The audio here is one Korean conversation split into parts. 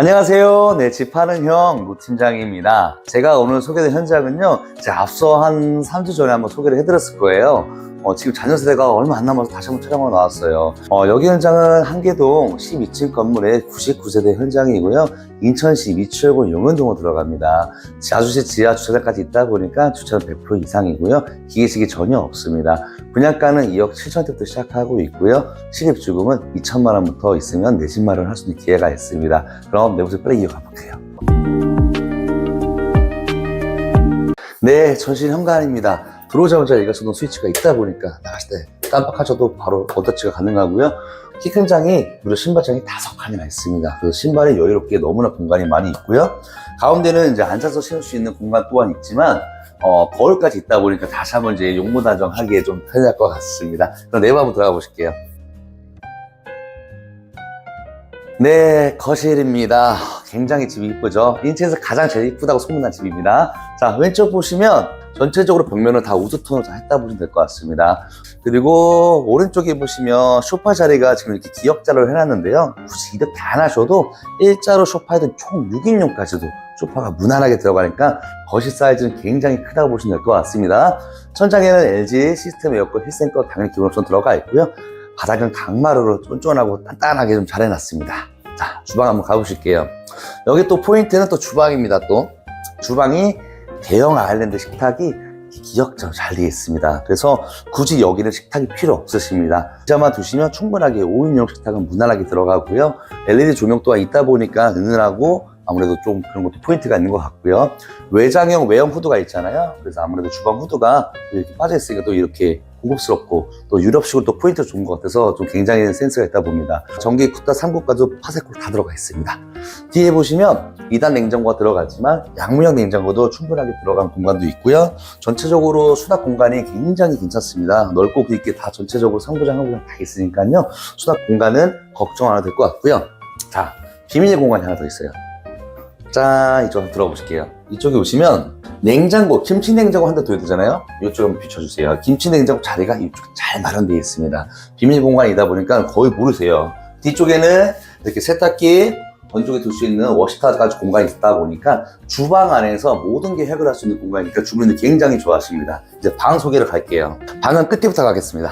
안녕하세요. 네, 집 파는 형, 노 팀장입니다. 제가 오늘 소개된 현장은요, 제가 앞서 한 3주 전에 한번 소개를 해드렸을 거예요. 어, 지금 자녀 세대가 얼마 안 남아서 다시 한번 촬영하러 나왔어요. 어, 여기 현장은 한계동 12층 건물의 99세대 현장이고요. 인천시 미추홀구 용현동으로 들어갑니다. 자주시 지하 주차장까지 있다 보니까 주차는 100% 이상이고요. 기계식이 전혀 없습니다. 분양가는 2억 7천대부터 시작하고 있고요. 실입주금은 2천만 원부터 있으면 내집 마련을 할수 있는 기회가 있습니다. 그럼 내부터 빨리 이어가 볼게요. 네, 전신 현관입니다. 들어오자마자 여기가 수동 스위치가 있다 보니까 나갔을 때 깜빡하셔도 바로 어터치가 가능하고요. 키 큰 장이 무려 신발장이 다섯 칸이나 있습니다. 그래서 신발이 여유롭게 너무나 공간이 많이 있고요. 가운데는 이제 앉아서 신을 수 있는 공간 또한 있지만 어, 거울까지 있다 보니까 다시 한번 이제 용모단정 하기에 좀 편할 것 같습니다. 그럼 내부 한번 들어가 보실게요. 네, 거실입니다. 굉장히 집이 이쁘죠? 인천에서 가장 제일 이쁘다고 소문난 집입니다. 자, 왼쪽 보시면 전체적으로 벽면을 다 우드톤으로 다 했다 보시면 될 것 같습니다. 그리고 오른쪽에 보시면 소파 자리가 지금 이렇게 기역자로 해놨는데요. 굳이 이렇게 안 하셔도 일자로 소파에도 총 6인용까지도 소파가 무난하게 들어가니까 거실 사이즈는 굉장히 크다고 보시면 될 것 같습니다. 천장에는 LG 시스템 에어컨 힐센거 당연히 기본 옵션 들어가 있고요. 바닥은 강마루로 쫀쫀하고 단단하게 좀 잘 해놨습니다. 자, 주방 한번 가보실게요. 여기 또 포인트는 또 주방입니다, 또. 주방이 대형 아일랜드 식탁이 기역자로 잘 되어 있습니다. 그래서 굳이 여기는 식탁이 필요 없으십니다. 피자만 두시면 충분하게 5인용 식탁은 무난하게 들어가고요. LED 조명 또한 있다 보니까 은은하고 아무래도 좀 그런 것도 포인트가 있는 것 같고요. 외장형 외형 후드가 있잖아요. 그래서 아무래도 주방 후드가 이렇게 빠져 있으니까 또 이렇게 고급스럽고 또 유럽식으로 또 포인트가 좋은 것 같아서 좀 굉장히 센스가 있다 봅니다. 전기 쿠타 3구까지 파세코 다 들어가 있습니다. 뒤에 보시면 2단 냉장고가 들어가지만 양문형 냉장고도 충분하게 들어간 공간도 있고요. 전체적으로 수납 공간이 굉장히 괜찮습니다. 넓고 굵게 다 전체적으로 상부장 하부장 다 있으니까요. 수납 공간은 걱정 안 해도 될 것 같고요. 자, 비밀 공간이 하나 더 있어요. 자, 이쪽 한번 들어보실게요. 이쪽에 오시면 냉장고, 김치 냉장고 한 대 둬야 되잖아요. 이쪽 한번 비춰주세요. 김치 냉장고 자리가 이쪽 잘 마련되어 있습니다. 비밀 공간이다 보니까 거의 모르세요. 뒤쪽에는 이렇게 세탁기, 건조기 둘수 있는 워시타까지 공간이 있다 보니까 주방 안에서 모든 게 해결할 수 있는 공간이니까 주부님들 굉장히 좋아하십니다. 이제 방 소개를 갈게요. 방은 끝부터 가겠습니다.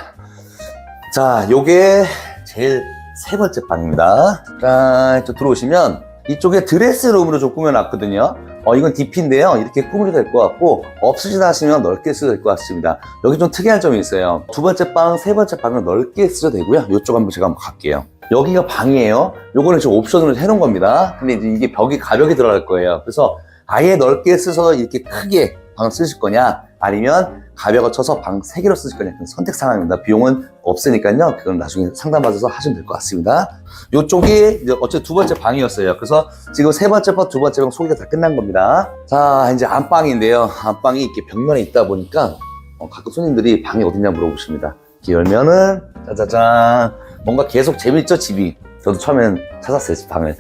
자, 요게 제일 세 번째 방입니다. 자, 이쪽 들어오시면 이쪽에 드레스룸으로 좀 꾸며놨거든요. 어, 이건 DP인데요. 이렇게 꾸미도 될것 같고, 없으시다 하시면 넓게 쓰도 될 것 같습니다. 여기 좀 특이한 점이 있어요. 두 번째 방, 세 번째 방은 넓게 쓰셔도 되고요. 이쪽 한번 제가 한번 갈게요. 여기가 방이에요. 요거는 지금 옵션으로 해놓은 겁니다. 근데 이제 이게 벽이 가벽이 들어갈 거예요. 그래서 아예 넓게 쓰서 이렇게 크게 방을 쓰실 거냐, 아니면 가벽을 쳐서 방 3개로 쓰실 거냐, 선택 상황입니다. 비용은 없으니까요. 그건 나중에 상담받아서 하시면 될 것 같습니다. 요쪽이 이제 어째 두 번째 방이었어요. 그래서 지금 세 번째 방, 두 번째 방 소개가 다 끝난 겁니다. 자, 이제 안방인데요. 안방이 이렇게 벽면에 있다 보니까 어, 가끔 손님들이 방이 어딨냐 물어보십니다. 이렇게 열면은 짜자잔 뭔가 계속 재밌죠 집이. 저도 처음엔 찾았어요 집 방을.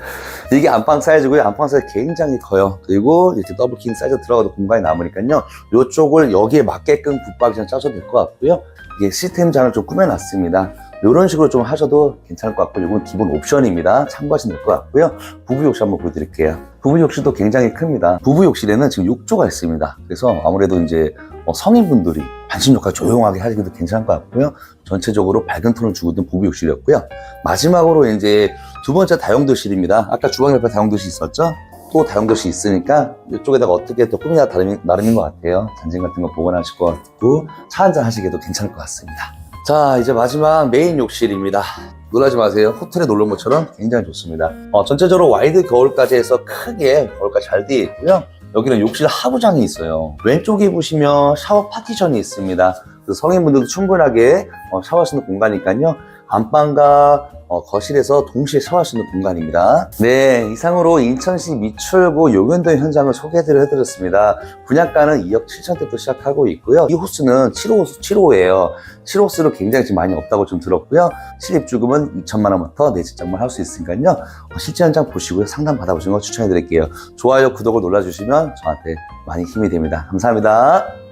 이게 안방 사이즈고요. 안방 사이즈 굉장히 커요. 그리고 이렇게 더블 킹 사이즈 들어가도 공간이 남으니까요. 이쪽을 여기에 맞게끔 붙박이장 짜셔도 될 것 같고요. 이게 시스템 장을 좀 꾸며놨습니다. 이런 식으로 좀 하셔도 괜찮을 것 같고 이건 기본 옵션입니다. 참고하시면 될 것 같고요. 부부 욕실 한번 보여드릴게요. 부부 욕실도 굉장히 큽니다. 부부 욕실에는 지금 욕조가 있습니다. 그래서 아무래도 이제 어, 성인분들이 반신욕하기 조용하게 하기도 괜찮을 것 같고요. 전체적으로 밝은 톤을 있는 부부 욕실이었고요. 마지막으로 이제 두 번째 다용도실입니다. 아까 주방 옆에 다용도실 있었죠? 또 다용도실 있으니까 이쪽에다가 어떻게 또 꾸미냐 나름인, 나름인 것 같아요. 잔진 같은 거 보관하실 것 같고 차 한잔 하시기도 괜찮을 것 같습니다. 자 이제 마지막 메인 욕실입니다. 놀라지 마세요. 호텔에 놀러 온 것처럼 굉장히 좋습니다. 어, 전체적으로 와이드 거울까지 해서 크게 거울까지 잘 되어 있고요. 여기는 욕실 하부장이 있어요. 왼쪽에 보시면 샤워 파티션이 있습니다. 성인분들도 충분하게 어, 샤워할 수 있는 공간이니까요. 안방과 어, 거실에서 동시에 샤워할 수 있는 공간입니다. 네, 이상으로 인천시 미추홀구 용현동 현장을 소개해드렸습니다. 분양가는 2억 7천대부터 시작하고 있고요. 이 호수는 7호, 7호예요. 7호수는 굉장히 많이 없다고 좀 들었고요. 실입주금은 2천만 원부터 내집장만 할 수 있으니까요. 어, 실제 현장 보시고요. 상담 받아보시는 거 추천해드릴게요. 좋아요, 구독을 눌러주시면 저한테 많이 힘이 됩니다. 감사합니다.